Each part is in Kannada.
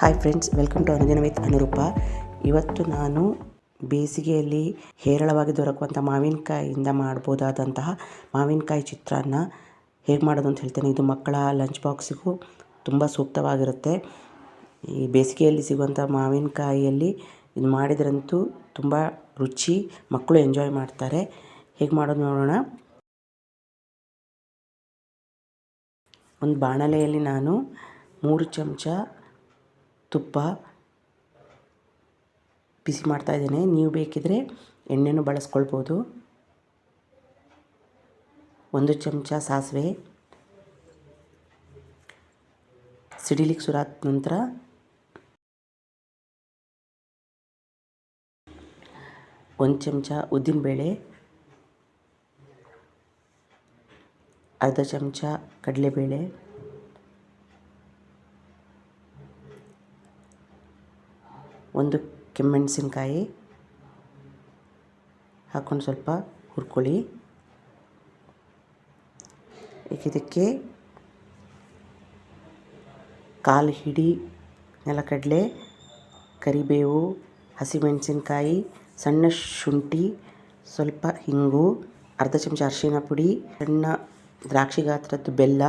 Hi friends welcome to Anudina with Anuroopa ಇವತ್ತು ನಾನು ಬೇಸಿಗೆಯಲ್ಲಿ ಹೇರಳವಾಗಿ ದೊರಕುವಂಥ ಮಾವಿನಕಾಯಿಯಿಂದ ಮಾಡ್ಬೋದಾದಂತಹ ಮಾವಿನಕಾಯಿ ಚಿತ್ರಾನ್ನ ಹೇಗೆ ಮಾಡೋದು ಅಂತ ಹೇಳ್ತೇನೆ. ಇದು ಮಕ್ಕಳ ಲಂಚ್ ಬಾಕ್ಸಿಗೂ ತುಂಬ ಸೂಕ್ತವಾಗಿರುತ್ತೆ. ಈ ಬೇಸಿಗೆಯಲ್ಲಿ ಸಿಗುವಂಥ ಮಾವಿನಕಾಯಿಯಲ್ಲಿ ಇದು ಮಾಡಿದ್ರಂತೂ ತುಂಬ ರುಚಿ, ಮಕ್ಕಳು ಎಂಜಾಯ್ ಮಾಡ್ತಾರೆ. ಹೇಗೆ ಮಾಡೋದು ನೋಡೋಣ. ಒಂದು ಬಾಣಲೆಯಲ್ಲಿ ನಾನು ಮೂರು ಚಮಚ ತುಪ್ಪ ಬಿಸಿ ಮಾಡ್ತಾಯಿದ್ದೇನೆ ನೀವು ಬೇಕಿದ್ರೆ ಎಣ್ಣೆನೂ ಬಳಸ್ಕೊಳ್ಬೋದು. ಒಂದು ಚಮಚ ಸಾಸಿವೆ. ಸಿಡಿಲಿಕ್ಕೆ ಸುರಾದ ನಂತರ ಒಂದು ಚಮಚ ಉದ್ದಿನಬೇಳೆ. ಅರ್ಧ ಚಮಚ ಕಡಲೆಬೇಳೆ. ಒಂದು ಕೆಮ್ಮೆಣಸಿನ್ಕಾಯಿ ಹಾಕ್ಕೊಂಡು ಸ್ವಲ್ಪ ಹುರ್ಕೊಳ್ಳಿ. ಈಗ ಇದಕ್ಕೆ ಕಾಲು ಹಿಡಿ ನೆಲಕಡಲೆ ಕರಿಬೇವು, ಹಸಿಮೆಣಸಿನ್ಕಾಯಿ, ಸಣ್ಣ ಶುಂಠಿ, ಸ್ವಲ್ಪ ಹಿಂಗು, ಅರ್ಧ ಚಮಚ ಅರಿಶಿನ ಪುಡಿ, ಸಣ್ಣ ದ್ರಾಕ್ಷಿ ಗಾತ್ರದ್ದು ಬೆಲ್ಲ,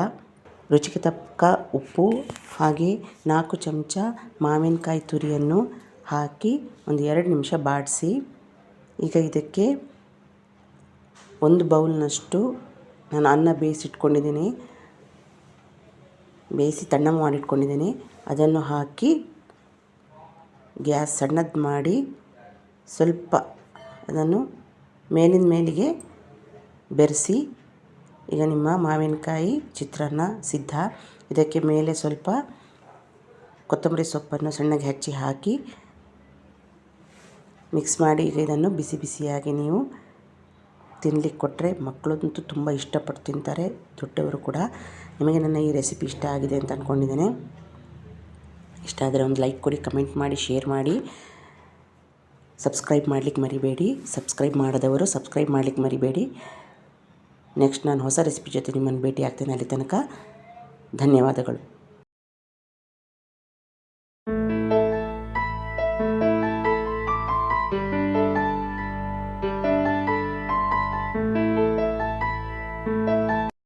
ರುಚಿಗೆ ತಕ್ಕ ಉಪ್ಪು ಹಾಗೆ ನಾಲ್ಕು ಚಮಚ ಮಾವಿನಕಾಯಿ ತುರಿಯನ್ನು ಹಾಕಿ ಒಂದು ಎರಡು ನಿಮಿಷ ಬಾಡಿಸಿ. ಈಗ ಇದಕ್ಕೆ ಒಂದು ಬೌಲ್ನಷ್ಟು ನಾನು ಅನ್ನ ಬೇಯಿಸಿಟ್ಕೊಂಡಿದ್ದೀನಿ. ಬೇಯಿಸಿ ತಣ್ಣ ಮಾಡಿಟ್ಕೊಂಡಿದ್ದೀನಿ. ಅದನ್ನು ಹಾಕಿ ಗ್ಯಾಸ್ ಸಣ್ಣದು ಮಾಡಿ ಸ್ವಲ್ಪ ಅದನ್ನು ಮೇಲಿನ ಮೇಲಿಗೆ ಬೆರೆಸಿ. ಈಗ ನಿಮ್ಮ ಮಾವಿನಕಾಯಿ ಚಿತ್ರಾನ್ನ ಸಿದ್ಧ. ಇದಕ್ಕೆ ಮೇಲೆ ಸ್ವಲ್ಪ ಕೊತ್ತಂಬರಿ ಸೊಪ್ಪನ್ನು ಸಣ್ಣಗೆ ಹೆಚ್ಚಿ ಹಾಕಿ ಮಿಕ್ಸ್ ಮಾಡಿ ಈಗ ಇದನ್ನು ಬಿಸಿ ಬಿಸಿಯಾಗಿ ನೀವು ತಿನ್ಲಿಕ್ಕೆ ಕೊಟ್ಟರೆ ಮಕ್ಕಳಂತೂ ತುಂಬ ಇಷ್ಟಪಟ್ಟು ತಿಂತಾರೆ, ದೊಡ್ಡವರು ಕೂಡ. ನಿಮಗೆ ನನ್ನ ಈ ರೆಸಿಪಿ ಇಷ್ಟ ಆಗಿದೆ ಅಂತ ಅಂದ್ಕೊಂಡಿದ್ದೇನೆ ಇಷ್ಟ ಆದರೆ ಒಂದು ಲೈಕ್ ಕೊಡಿ, ಕಮೆಂಟ್ ಮಾಡಿ, ಶೇರ್ ಮಾಡಿ. ಸಬ್ಸ್ಕ್ರೈಬ್ ಮಾಡಲಿಕ್ಕೆ ಮರಿಬೇಡಿ. ಸಬ್ಸ್ಕ್ರೈಬ್ ಮಾಡದವರು ಸಬ್ಸ್ಕ್ರೈಬ್ ಮಾಡಲಿಕ್ಕೆ ಮರಿಬೇಡಿ. ನೆಕ್ಸ್ಟ್ ನಾನು ಹೊಸ ರೆಸಿಪಿ ಜೊತೆ ನಿಮ್ಮನ್ನು ಭೇಟಿ ಆಗ್ತೇನೆ ಅಲ್ಲಿ ತನಕ. ಧನ್ಯವಾದಗಳು.